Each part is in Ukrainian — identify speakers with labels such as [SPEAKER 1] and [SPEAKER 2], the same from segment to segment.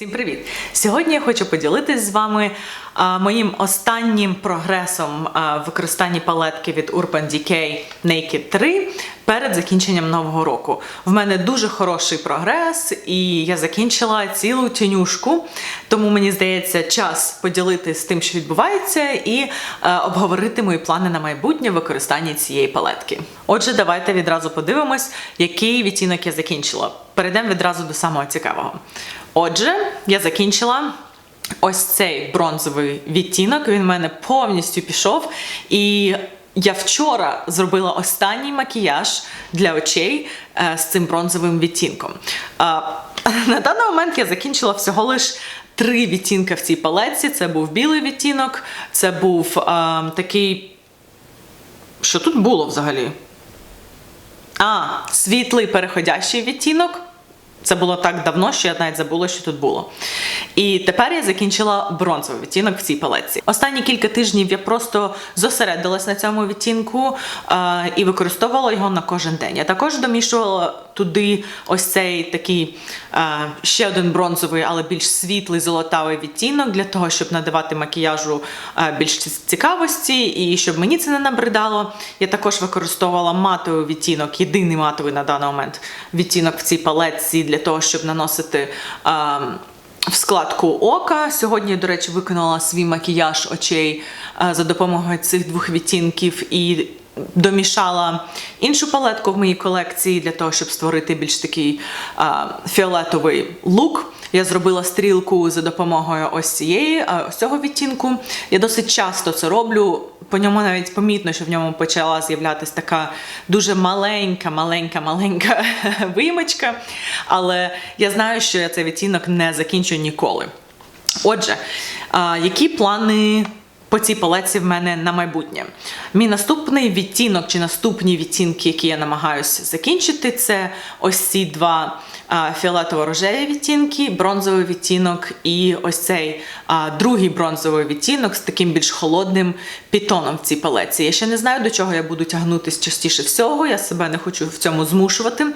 [SPEAKER 1] Всім привіт! Сьогодні я хочу поділитись з вами а, моїм останнім прогресом а, в використанні палетки від Urban Decay Naked 3 перед закінченням нового року. В мене дуже хороший прогрес, і я закінчила цілу тінюшку. Тому мені здається, час поділитися з тим, що відбувається, і е, обговорити мої плани на майбутнє в використанні цієї палетки. Отже, давайте відразу подивимось, який відтінок я закінчила. Перейдемо відразу до самого цікавого. Отже, я закінчила ось цей бронзовий відтінок. Він в мене повністю пішов. І я вчора зробила останній макіяж для очей е, з цим бронзовим відтінком. Е, на даний момент я закінчила всього лиш три відтінки в цій палетці. Це був білий відтінок, це був е, такий. Що тут було взагалі? А, світлий переходящий відтінок. Це було так давно, що я навіть забула, що тут було. І тепер я закінчила бронзовий відтінок в цій палетці. Останні кілька тижнів я просто зосередилась на цьому відтінку е, і використовувала його на кожен день. Я також домішувала туди ось цей такий е, ще один бронзовий, але більш світлий золотавий відтінок для того, щоб надавати макіяжу е, більш цікавості, і щоб мені це не набридало. Я також використовувала матовий відтінок, єдиний матовий на даний момент відтінок в цій палетці для того, щоб наносити. Е, в складку ока. Сьогодні, до речі, виконала свій макіяж очей е, за допомогою цих двох відтінків і домішала іншу палетку в моїй колекції для того, щоб створити більш такий а, фіолетовий лук. Я зробила стрілку за допомогою ось цієї ось цього відтінку. Я досить часто це роблю. По ньому навіть помітно, що в ньому почала з'являтися така дуже маленька, маленька, маленька виймочка. Але я знаю, що я цей відтінок не закінчу ніколи. Отже, які плани по цій палеці в мене на майбутнє. Мій наступний відтінок чи наступні відтінки, які я намагаюся закінчити, це ось ці два а, фіолетово-рожеві відтінки, бронзовий відтінок і ось цей а, другий бронзовий відтінок з таким більш холодним пітоном в цій палеці. Я ще не знаю, до чого я буду тягнутися частіше всього. Я себе не хочу в цьому змушувати.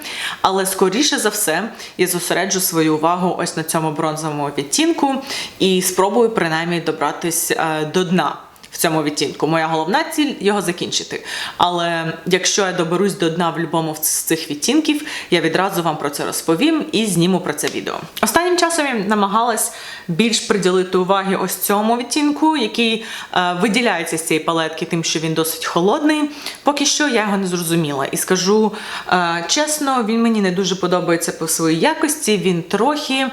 [SPEAKER 1] Але скоріше за все я зосереджу свою увагу ось на цьому бронзовому відтінку і спробую принаймні добратись е, до дна в цьому відтінку. Моя головна ціль його закінчити. Але якщо я доберусь до дна в будь-якому з цих відтінків, я відразу вам про це розповім і зніму про це відео. Останнім часом я намагалась більш приділити уваги ось цьому відтінку, який е, виділяється з цієї палетки, тим, що він досить холодний. Поки що я його не зрозуміла. І скажу е, чесно, він мені не дуже подобається по своїй якості. Він трохи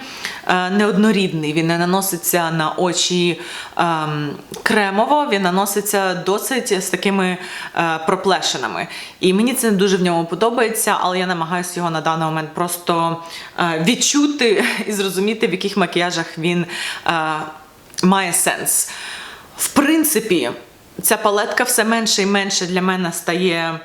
[SPEAKER 1] е, неоднорідний. Він не наноситься на очі е, кремово він наноситься досить з такими проплешинами. І мені це не дуже в ньому подобається, але я намагаюся його на даний момент просто відчути і зрозуміти, в яких макіяжах він е, має сенс. В принципі, ця палетка все менше і менше для мене стає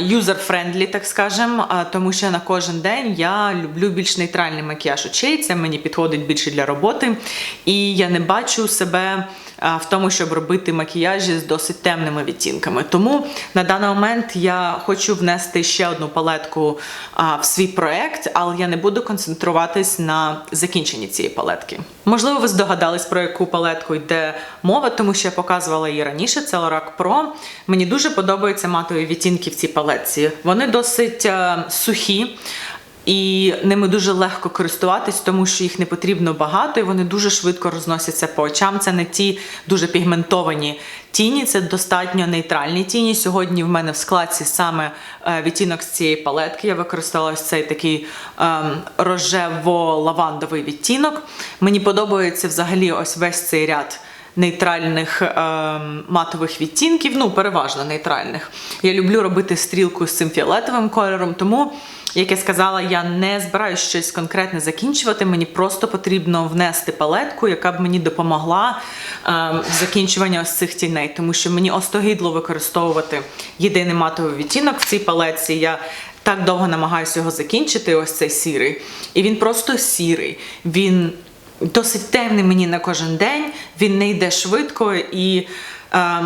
[SPEAKER 1] юзер-френдлі, так скажем, е, тому що на кожен день я люблю більш нейтральний макіяж очей. Це мені підходить більше для роботи. І я не бачу себе в тому, щоб робити макіяжі з досить темними відтінками. Тому на даний момент я хочу внести ще одну палетку е, в свій проект, але я не буду концентруватись на закінченні цієї палетки. Можливо, ви здогадались, про яку палетку йде мова, тому що я показувала її раніше. Це Lorac Pro. Мені дуже подобаються матові відтінки в цій палетці. Вони досить е, сухі. І ними дуже легко користуватись, тому що їх не потрібно багато, і вони дуже швидко розносяться по очам. Це не ті дуже пігментовані тіні, це достатньо нейтральні тіні. Сьогодні в мене в складці саме е, відтінок з цієї палетки. Я використала ось цей такий ем, рожево-лавандовий відтінок. Мені подобається взагалі ось весь цей ряд нейтральних е, матових відтінків, ну, переважно нейтральних. Я люблю робити стрілку з цим фіолетовим кольором, тому. Як я сказала, я не збираюся щось конкретне закінчувати. Мені просто потрібно внести палетку, яка б мені допомогла е, в закінчуванні ось цих тіней, тому що мені остогидло використовувати єдиний матовий відтінок в цій палетці. Я так довго намагаюся його закінчити, ось цей сірий. І він просто сірий. Він досить темний мені на кожен день, він не йде швидко і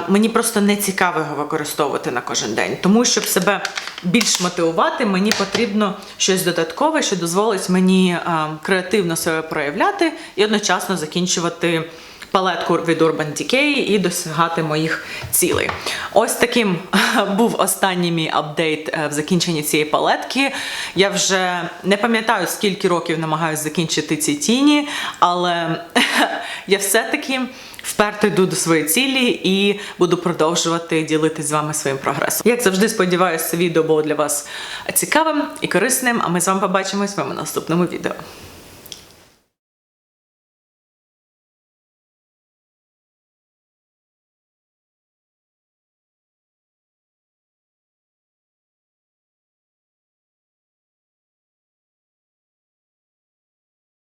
[SPEAKER 1] мені просто не цікаво його використовувати на кожен день. Тому щоб себе більш мотивувати, мені потрібно щось додаткове, що дозволить мені е, креативно себе проявляти і одночасно закінчувати палетку від Urban Decay і досягати моїх цілей. Ось таким був останній мій апдейт е, в закінченні цієї палетки. Я вже не пам'ятаю, скільки років намагаюся закінчити ці тіні, але я все-таки вперто йду до своєї цілі і буду продовжувати ділитися з вами своїм прогресом. Як завжди, сподіваюся, це відео було для вас цікавим і корисним. А ми з вами побачимось в моєму наступному відео.